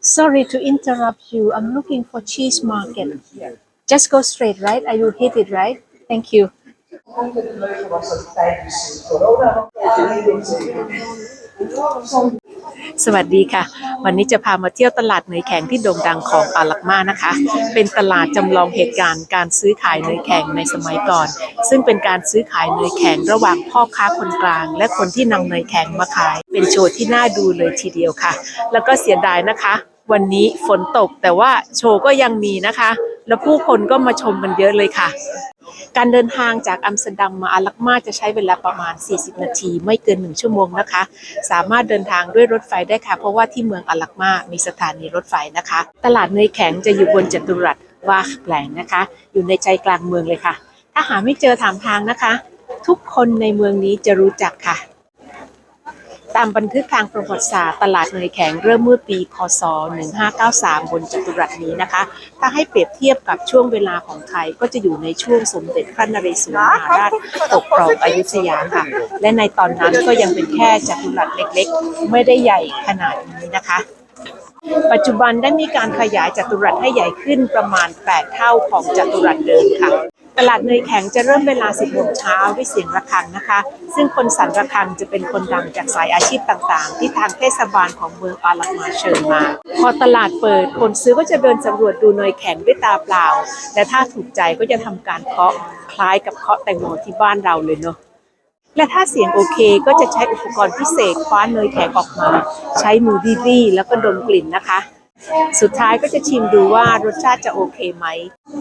Sorry to interrupt you. I'm looking for cheese market. Just go straight, right? I will hit it, right? Thank you. สวัสดีค่ะ วันนี้จะพามาเที่ยวตลาดเนยแข็งที่โด่งดังของปาลักมานะคะ เป็นตลาดจำลองเหตุการณ์การซื้อขายเนยแข็งในสมัยก่อน ซึ่งเป็นการซื้อขายเนยแข็งระหว่างพ่อค้าคนกลาง และคนที่นำเนยแข็งมาขาย เป็นโชว์ที่น่าดูเลยทีเดียวค่ะ แล้วก็เสียดายนะคะ วันนี้ฝนตกแต่ว่าโชว์ก็ยังมีนะคะ แล้วผู้คนก็มาชมกันเยอะเลยค่ะ การเดินทางจากอัมสเตอร์ดัมมาอาลักมาจะใช้เวลาประมาณ 40 นาที ไม่เกิน 1 ชั่วโมงนะคะ สามารถเดินทางด้วยรถไฟได้ค่ะ เพราะว่าที่เมืองอาลักมามีสถานีรถไฟนะคะ ตลาดเนยแข็งจะอยู่บนจัตุรัสวาแปลงนะคะ อยู่ในใจกลางเมืองเลยค่ะ ถ้าหาไม่เจอถามทางนะคะ ทุกคนในเมืองนี้จะรู้จักค่ะ ตามบันทึกทางประวัติศาสตร์ตลาดเนยแข็งเริ่มเมื่อปีคศ1593 บนจัตุรัสนี้นะคะ ถ้าให้เปรียบเทียบกับช่วงเวลาของไทยก็จะอยู่ในช่วงสมเด็จพระนเรศวรมหาราชปกครองอยุธยาค่ะ และในตอนนั้นก็ยังเป็นแค่จัตุรัสเล็กๆ ไม่ได้ใหญ่ขนาดนี้นะคะปัจจุบันได้มีการขยายจัตุรัสให้ใหญ่ขึ้นประมาณ 8 เท่าของจัตุรัสเดิมค่ะ ตลาดเนยแข็งจะเริ่มเวลา 10โมงเช้าด้วยเสียงระฆังนะคะ ซึ่งคนสั่นระฆังจะเป็นคนดังจากสายอาชีพต่างๆ ที่ทางเทศบาลของเมืองอาลักมาเชิญมา พอตลาดเปิดคนซื้อก็จะเดินสำรวจดูเนยแข็งด้วยตาเปล่า และถ้าถูกใจก็จะทำการเคาะคล้ายกับเคาะแตงโมที่บ้านเราเลยเนาะและถ้าเสียงโอเคก็จะใช้อุปกรณ์พิเศษคว้าเนยแข็งออกมา ใช้มือดีๆแล้วก็ดมกลิ่นนะคะ สุดท้ายก็จะชิมดูว่ารสชาติจะโอเคไหม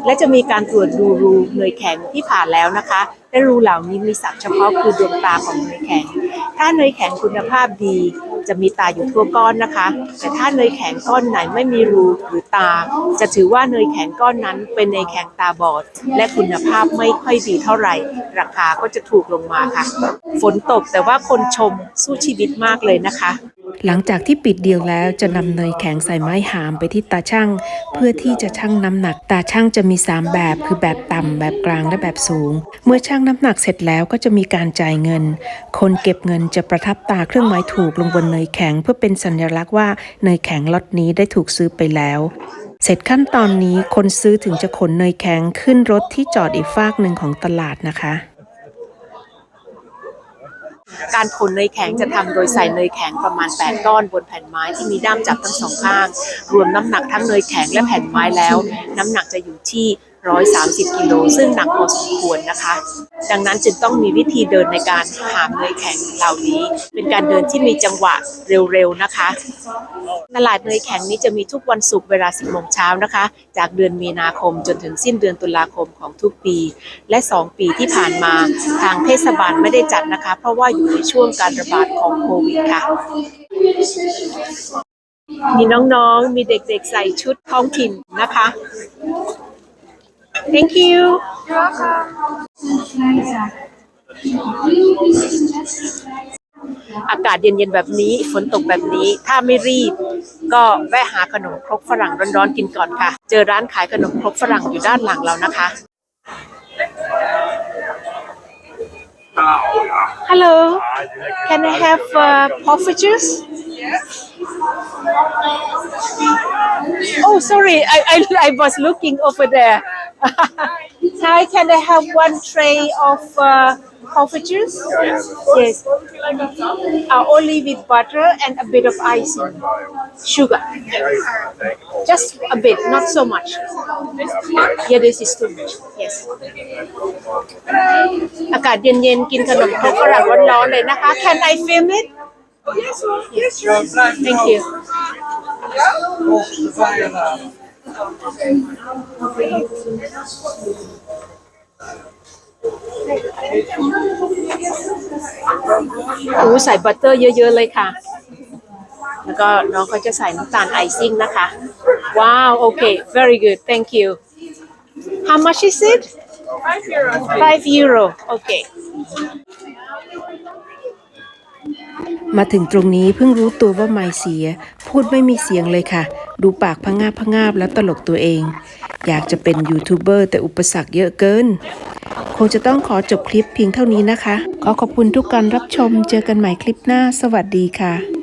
และจะมีการตรวจดูรูเนยแข็งที่ผ่านแล้วนะคะและรูเหล่านี้มีศัพท์เฉพาะคือดวงตาของเนยแข็ง ถ้าเนยแข็งคุณภาพดีจะมีตาอยู่ทั่วก้อนนะคะ แต่ถ้าเนยแข็งก้อนไหนไม่มีรูหรือตา จะถือว่าเนยแข็งก้อนนั้น เป็นเนยแข็งตาบอด และคุณภาพไม่ค่อยดีเท่าไหร่ ราคาก็จะถูกลงมาค่ะ ฝนตกแต่ว่าคนชมสู้ชีวิตมากเลยนะคะ หลังจากที่ปิดเดียวแล้วจะนำเนยแข็งใส่ไม้หามไปที่ตาช่าง เพื่อที่จะชั่งน้ำหนัก ตาช่างจะมี 3 แบบ คือแบบต่ำแบบกลางและแบบสูง เมื่อชั่งน้ำหนักเสร็จแล้วก็จะมีการจ่ายเงิน คนเก็บเงินจะประทับตาเครื่องหมายถูกลงบนเนยแข็ง เพื่อเป็นสัญลักษณ์ว่าเนยแข็งล็อตนี้ได้ถูกซื้อไปแล้วเสร็จขั้นตอนนี้คนซื้อถึงจะขนเนยแข็งขึ้นรถที่จอดอีกฟากหนึ่งของตลาดนะคะ การขนเนยแข็งจะทำโดยใส่เนยแข็งประมาณ 8 ก้อนบนแผ่นไม้ที่มีด้ามจับทั้งสองข้าง รวมน้ำหนักทั้งเนยแข็งและแผ่นไม้แล้ว น้ำหนักจะอยู่ที่ 130 กิโลซึ่งหนักพอสมควรนะคะ ดังนั้นจึงต้องมีวิธีเดินในการหามเนยแข็งเหล่านี้ เป็นการเดินที่มีจังหวะเร็วๆนะคะตลาดเนยแข็งนี้จะมีทุกวันศุกร์เวลา 10โมงเช้านะคะ จากเดือนมีนาคมจนถึงสิ้นเดือนตุลาคมของทุกปี และ 2 ปีที่ผ่านมาทางเทศบาลไม่ได้จัดนะคะ เพราะว่าอยู่ในช่วงการระบาดของโควิดค่ะมีน้องๆ มีเด็กๆ ใส่ชุดท้องถิ่นนะคะ thank you อากาศเย็นๆแบบนี้ ฝนตกแบบนี้ ถ้าไม่รีบ ก็แวะหาขนมครกฝรั่งร้อนๆกินก่อนค่ะ เจอร้านขายขนมครกฝรั่งอยู่ด้านหลังเรานะคะ Hello can I have uh, poffertjes Oh sorry I, I I was looking over there Hi can I have one tray of uh, poffertjes Yes uh, only with butter and a bit of icing sugar just a bit not so much yeah this is too much yes อากาศเย็นๆ กินขนมครกฝรั่งร้อนๆเลยนะคะ Can I film it Yes, sure. Thank you โอ้ใส่บัตเตอร์เยอะๆเลยค่ะ แล้วก็น้องเขาจะใส่น้ำตาลไอซิ่งนะคะ ว้าว โอเค very good thank you how much is it Five euros. 5 euro โอเคมาถึงตรงนี้เพิ่งรู้ตัวว่าไม่เสีย พูดไม่มีเสียงเลยค่ะ ดูปากพะงาบพะงาบแล้วตลกตัวเอง อยากจะเป็นยูทูบเบอร์แต่อุปสรรคเยอะเกิน คงจะต้องขอจบคลิปเพียงเท่านี้นะคะ ขอขอบคุณทุกการรับชม เจอกันใหม่คลิปหน้า สวัสดีค่ะ